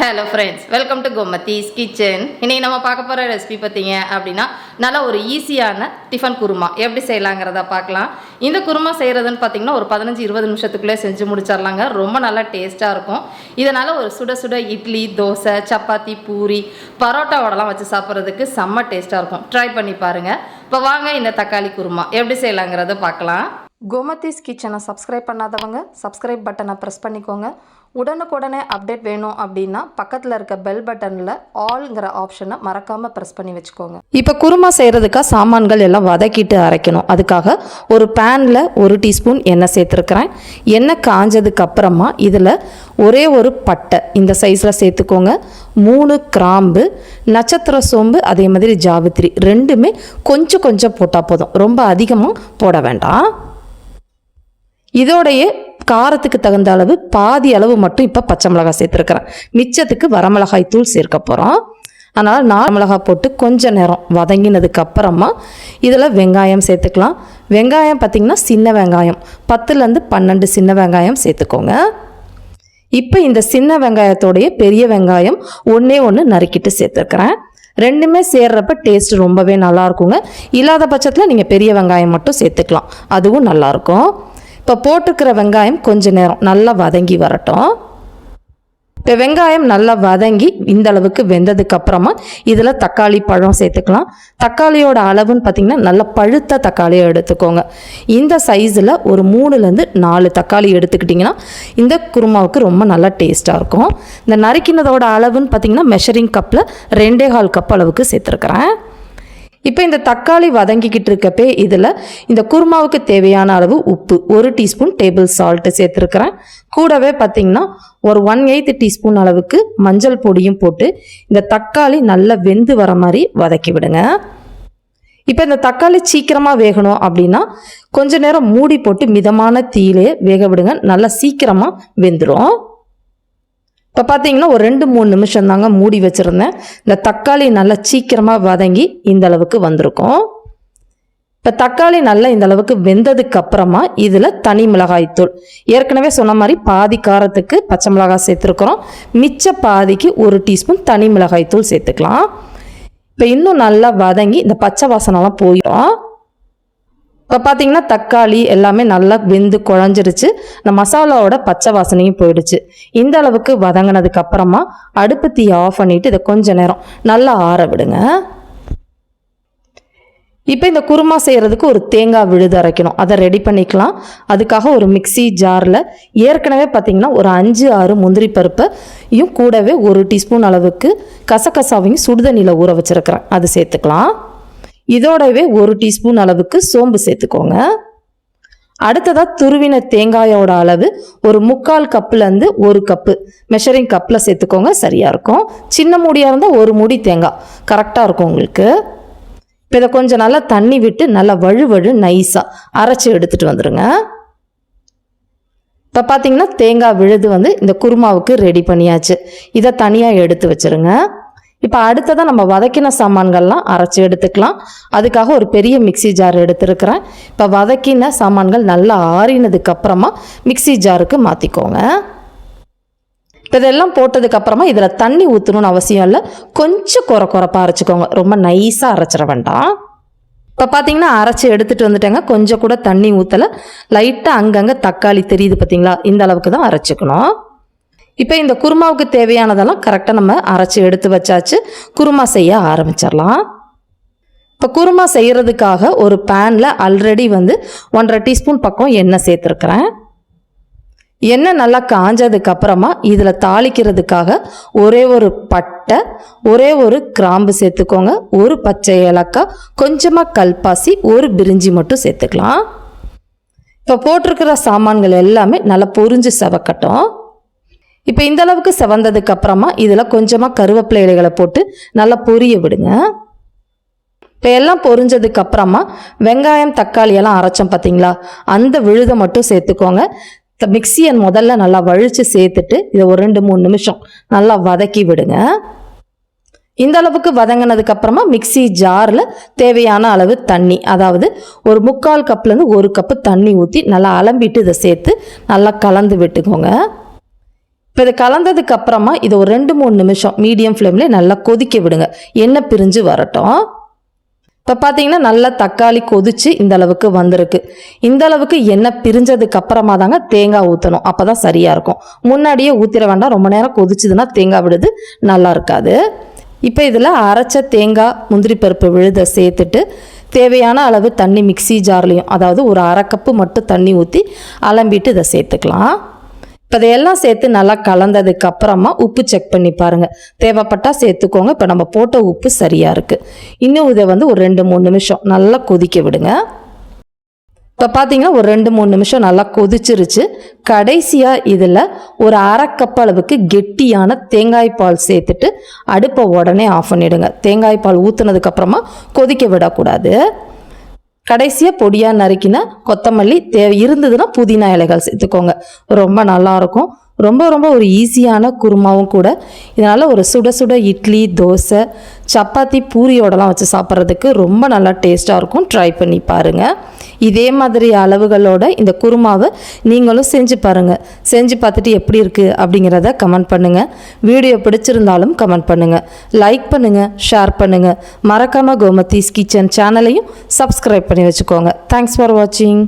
Hello friends welcome to Gomathi's kitchen இன்னைக்கு நம்ம பார்க்க போகிற ரெசிபி பார்த்தீங்க அப்படின்னா நல்ல ஒரு ஈஸியான டிஃபன் குருமா. எப்படி செய்யலாங்கிறத பார்க்கலாம். இந்த குருமா செய்கிறதுன்னு பார்த்தீங்கன்னா ஒரு பதினஞ்சு இருபது நிமிஷத்துக்குள்ளே செஞ்சு முடிச்சிடலாங்க. ரொம்ப நல்லா டேஸ்ட்டாக இருக்கும். இதனால் ஒரு சுட சுட இட்லி தோசை சப்பாத்தி பூரி பரோட்டா வடலாம் வச்சு சாப்பிட்றதுக்கு செம்ம டேஸ்ட்டாக இருக்கும். ட்ரை பண்ணி பாருங்கள் இப்போ வாங்க இந்த தக்காளி குருமா. எப்படி செய்யலாங்கிறத பார்க்கலாம். கோமதிஸ் கிச்சனை சப்ஸ்கிரைப் பண்ணாதவங்க சப்ஸ்கிரைப் பட்டனை ப்ரெஸ் பண்ணிக்கோங்க. உடனுக்குடனே அப்டேட் வேணும் அப்படின்னா பக்கத்தில் இருக்க பெல் பட்டனில் ஆல்ங்கிற ஆப்ஷனை மறக்காமல் ப்ரெஸ் பண்ணி வச்சுக்கோங்க. இப்போ குருமா செய்கிறதுக்காக சாமான்கள் எல்லாம் வதக்கிட்டு அரைக்கணும். அதுக்காக ஒரு பேனில் ஒரு டீஸ்பூன் எண்ணெய் சேர்த்துருக்குறேன். எண்ணெய் காஞ்சதுக்கு அப்புறமா இதில் ஒரே ஒரு பட்டை இந்த சைஸில் சேர்த்துக்கோங்க. மூணு கிராம்பு நட்சத்திர சோம்பு அதே மாதிரி ஜாவித்திரி ரெண்டுமே கொஞ்சம் கொஞ்சம் போட்டால் போதும். ரொம்ப அதிகமாக போட வேண்டாம். இதோடைய காரத்துக்கு தகுந்த அளவு பாதி அளவு மட்டும் இப்போ பச்சை மிளகாய் சேர்த்துருக்குறேன். மிச்சத்துக்கு வரமிளகாய் தூள் சேர்க்க போகிறோம் அதனால் நாலு மிளகாய் போட்டு கொஞ்சம் நேரம் வதங்கினதுக்கு அப்புறமா இதில் வெங்காயம் சேர்த்துக்கலாம். வெங்காயம் பார்த்திங்கன்னா சின்ன வெங்காயம். பத்துலேருந்து பன்னெண்டு சின்ன வெங்காயம் சேர்த்துக்கோங்க. இப்போ இந்த சின்ன வெங்காயத்தோடைய பெரிய வெங்காயம் ஒன்றே ஒன்று நறுக்கிட்டு சேர்த்துருக்குறேன். ரெண்டுமே சேர்றப்ப டேஸ்ட் ரொம்பவே நல்லா இருக்குங்க. இல்லாத பட்சத்தில் நீங்கள் பெரிய வெங்காயம் மட்டும் சேர்த்துக்கலாம். அதுவும் நல்லாயிருக்கும் இப்போ போட்டிருக்கிற வெங்காயம் கொஞ்ச நேரம் நல்லா வதங்கி வரட்டும். இப்போ வெங்காயம் நல்லா வதங்கி இந்த அளவுக்கு வெந்ததுக்கு அப்புறமா இதில் தக்காளி பழம் சேர்த்துக்கலாம். தக்காளியோட அளவுன்னு பார்த்தீங்கன்னா நல்ல பழுத்த தக்காளியை எடுத்துக்கோங்க. இந்த சைஸில் ஒரு மூணுலேருந்து நாலு தக்காளி எடுத்துக்கிட்டிங்கன்னா இந்த குருமாவுக்கு ரொம்ப நல்லா டேஸ்ட்டாக இருக்கும். இந்த நறுக்கினதோட அளவுன்னு பார்த்தீங்கன்னா மெஷரிங் கப்பில் ரெண்டே கால் கப் அளவுக்கு சேர்த்துருக்குறேன். இப்போ இந்த தக்காளி வதங்கிக்கிட்டு இருக்கப்பே இதில் இந்த குருமாவுக்கு தேவையான அளவு உப்பு ஒரு டீஸ்பூன் டேபிள் சால்ட்டு சேர்த்துருக்கிறேன். கூடவே பார்த்தீங்கன்னா ஒரு ஒன் எயித்து டீஸ்பூன் அளவுக்கு மஞ்சள் பொடியும் போட்டு இந்த தக்காளி நல்லா வெந்து வர மாதிரி வதக்கி விடுங்க. இப்போ இந்த தக்காளி சீக்கிரமாக வேகணும் அப்படின்னா கொஞ்ச நேரம் மூடி போட்டு மிதமான தீயிலே வேக விடுங்க. நல்லா சீக்கிரமாக வெந்துடும் இப்போ பார்த்தீங்கன்னா ஒரு ரெண்டு மூணு நிமிஷம் தாங்க மூடி வச்சுருந்தேன். இந்த தக்காளி நல்லா சீக்கிரமாக வதங்கி இந்த அளவுக்கு வந்திருக்கும். இப்போ தக்காளி நல்லா இந்த அளவுக்கு வெந்ததுக்கு அப்புறமா இதில் தனி மிளகாய் தூள். ஏற்கனவே சொன்ன மாதிரி பாதி காரத்துக்கு பச்சை மிளகாய் சேர்த்துருக்குறோம். மிச்ச பாதிக்கு ஒரு டீஸ்பூன் தனி மிளகாய் தூள் சேர்த்துக்கலாம். இப்போ இன்னும் நல்லா வதங்கி இந்த பச்சை வாசனைலாம் போயிடும். இப்போ பார்த்தீங்கன்னா தக்காளி எல்லாமே நல்லா வெந்து குழஞ்சிருச்சு. இந்த மசாலாவோட பச்சை வாசனையும் போயிடுச்சு. இந்த அளவுக்கு வதங்கினதுக்கு அப்புறமா அடுப்பு தீ ஆஃப் பண்ணிட்டு இதை கொஞ்ச நேரம் நல்லா ஆற விடுங்க. இப்போ இந்த குருமா செய்கிறதுக்கு ஒரு தேங்காய் விழுது அரைக்கணும். அதை ரெடி பண்ணிக்கலாம். அதுக்காக ஒரு மிக்ஸி ஜாரில் ஏற்கனவே பார்த்திங்கன்னா ஒரு அஞ்சு ஆறு முந்திரி பருப்பையும் கூடவே ஒரு டீஸ்பூன் அளவுக்கு கசகசாவையும் சுடுதண்ணியில் ஊற வச்சுருக்கிறேன். அது சேர்த்துக்கலாம். இதோடவே ஒரு டீஸ்பூன் அளவுக்கு சோம்பு சேர்த்துக்கோங்க. அடுத்ததாக துருவின தேங்காயோட அளவு ஒரு முக்கால் கப்புலேருந்து ஒரு கப்பு. மெஷரிங் கப்பில் சேர்த்துக்கோங்க சரியாக இருக்கும். சின்ன மூடியாக இருந்தால் ஒரு மூடி தேங்காய். கரெக்டாக இருக்கும் உங்களுக்கு. இப்போ இதை கொஞ்சம் நல்லா தண்ணி விட்டு நல்லா வழு வழு நைஸாக அரைச்சி எடுத்துகிட்டு வந்துடுங்க இப்போ பார்த்தீங்கன்னா தேங்காய் விழுது வந்து இந்த குருமாவுக்கு ரெடி பண்ணியாச்சு. இதை தனியாக எடுத்து வச்சுருங்க. இப்போ அடுத்ததாக நம்ம வதக்கின சாமான்கள்லாம் அரைச்சி எடுத்துக்கலாம். அதுக்காக ஒரு பெரிய மிக்ஸி ஜார் எடுத்துருக்கிறேன். இப்போ வதக்கின சாமான்கள் நல்லா ஆறினதுக்கப்புறமா மிக்சி மிக்ஸி ஜாருக்கு மாற்றிக்கோங்க இப்போ இதெல்லாம் போட்டதுக்கப்புறமா இதில் தண்ணி ஊற்றணும்னு அவசியம் இல்லை. கொஞ்சம் குறை குறைப்பாக அரைச்சிக்கோங்க. ரொம்ப நைஸாக அரைச்சிட வேண்டாம். இப்போ பார்த்தீங்கன்னா அரைச்சி எடுத்துகிட்டு வந்துட்டேங்க. கொஞ்சம் கூட தண்ணி ஊற்றலை லைட்டாக அங்கங்கே தக்காளி தெரியுது பார்த்தீங்களா இந்த அளவுக்கு தான் அரைச்சிக்கணும். இப்போ இந்த குருமாவுக்கு தேவையானதெல்லாம் கரெக்டாக நம்ம அரைச்சி எடுத்து வச்சாச்சு. குருமா செய்ய ஆரம்பிச்சிடலாம். இப்போ குருமா செய்கிறதுக்காக ஒரு பேனில் ஆல்ரெடி வந்து ஒன்றரை டீஸ்பூன் பக்கம் எண்ணெய் சேர்த்துருக்குறேன். எண்ணெய் நல்லா காஞ்சதுக்கு அப்புறமா இதில் தாளிக்கிறதுக்காக ஒரே ஒரு பட்டை ஒரே ஒரு கிராம்பு சேர்த்துக்கோங்க. ஒரு பச்சை ஏலக்காய் கொஞ்சமாக கல்பாசி ஒரு பிரிஞ்சி மட்டும் சேர்த்துக்கலாம். இப்போ போட்டிருக்கிற சாமான்கள் எல்லாமே நல்லா பொறிஞ்சு செவக்கட்டும். இப்போ இந்த அளவுக்கு செவந்ததுக்கு அப்புறமா இதில் கொஞ்சமாக கருவேப்பிலை இலைகளை போட்டு நல்லா பொரிய விடுங்க. இப்போ எல்லாம் பொரிஞ்சதுக்கு அப்புறமா வெங்காயம் தக்காளி எல்லாம் அரைச்சோம் பார்த்தீங்களா அந்த விழுதை மட்டும் சேர்த்துக்கோங்க. மிக்சியை முதல்ல நல்லா வழித்து சேர்த்துட்டு இதை ஒரு ரெண்டு மூணு நிமிஷம் நல்லா வதக்கி விடுங்க. இந்த அளவுக்கு வதங்கினதுக்கு அப்புறமா மிக்ஸி ஜாரில் தேவையான அளவு தண்ணி அதாவது ஒரு முக்கால் கப்லேருந்து ஒரு கப்பு தண்ணி ஊற்றி நல்லா அலம்பிட்டு இதை சேர்த்து நல்லா கலந்து விட்டுக்கோங்க. இப்போ இது கலந்ததுக்கு அப்புறமா இது ஒரு ரெண்டு மூணு நிமிஷம் மீடியம் ஃப்ளேமில் நல்லா கொதிக்க விடுங்க. எண்ணெய் பிரிஞ்சு வரட்டும். இப்போ பார்த்தீங்கன்னா நல்லா தக்காளி கொதிச்சு இந்த அளவுக்கு வந்திருக்கு. இந்த அளவுக்கு எண்ணெய் பிரிஞ்சதுக்கு அப்புறமா தாங்க தேங்காய் ஊற்றணும் அப்போ தான் சரியாக இருக்கும். முன்னாடியே ஊற்றிட வேண்டாம். ரொம்ப நேரம் கொதிச்சுதுன்னா தேங்காய் விடுது. நல்லா இருக்காது. இப்போ இதில் அரைச்ச தேங்காய் முந்திரி பருப்பு விழுத சேர்த்துட்டு தேவையான அளவு தண்ணி மிக்ஸி ஜார்லேயும் அதாவது ஒரு அரை கப்பு மட்டும் தண்ணி ஊற்றி அலம்பிட்டு இதை சேர்த்துக்கலாம். இப்போ இதையெல்லாம் சேர்த்து நல்லா கலந்ததுக்கு அப்புறமா உப்பு செக் பண்ணி பாருங்கள் தேவைப்பட்டா சேர்த்துக்கோங்க. இப்போ நம்ம போட்ட உப்பு சரியாக இருக்குது இன்னும் இதை வந்து ஒரு ரெண்டு மூணு நிமிஷம் நல்லா கொதிக்க விடுங்க. இப்போ பார்த்தீங்கன்னா ஒரு ரெண்டு மூணு நிமிஷம் நல்லா கொதிச்சிருச்சு. கடைசியாக இதில் ஒரு அரை அளவுக்கு கெட்டியான தேங்காய் பால் சேர்த்துட்டு அடுப்பை உடனே ஆஃப் பண்ணிடுங்க. தேங்காய் பால் ஊற்றுனதுக்கப்புறமா கொதிக்க விடக்கூடாது. கடைசியாக பொடியாக நறுக்கின கொத்தமல்லி தேவை இருந்ததுன்னா புதினா இலைகள் சேர்த்துக்கோங்க. ரொம்ப நல்லாயிருக்கும் ரொம்ப ரொம்ப ஒரு ஈஸியான குருமாவும் கூட. இதனால் ஒரு சுட சுட இட்லி தோசை சப்பாத்தி பூரியோடலாம் வச்சு சாப்பிட்றதுக்கு ரொம்ப நல்லா டேஸ்ட்டாக இருக்கும். ட்ரை பண்ணி பாருங்கள் இதே மாதிரி அளவுகளோட இந்த குருமாவை நீங்களும் செஞ்சு பாருங்கள் செஞ்சு பார்த்துட்டு எப்படி இருக்குது அப்படிங்கிறத கமெண்ட் பண்ணுங்கள் வீடியோ பிடிச்சிருந்தாலும் கமெண்ட் பண்ணுங்கள் லைக் பண்ணுங்கள் ஷேர் பண்ணுங்கள் மறக்காமல் கோமதீஸ் கிச்சன் சேனலையும் சப்ஸ்கிரைப் பண்ணி வச்சுக்கோங்க. தேங்க்ஸ் ஃபார் வாட்சிங்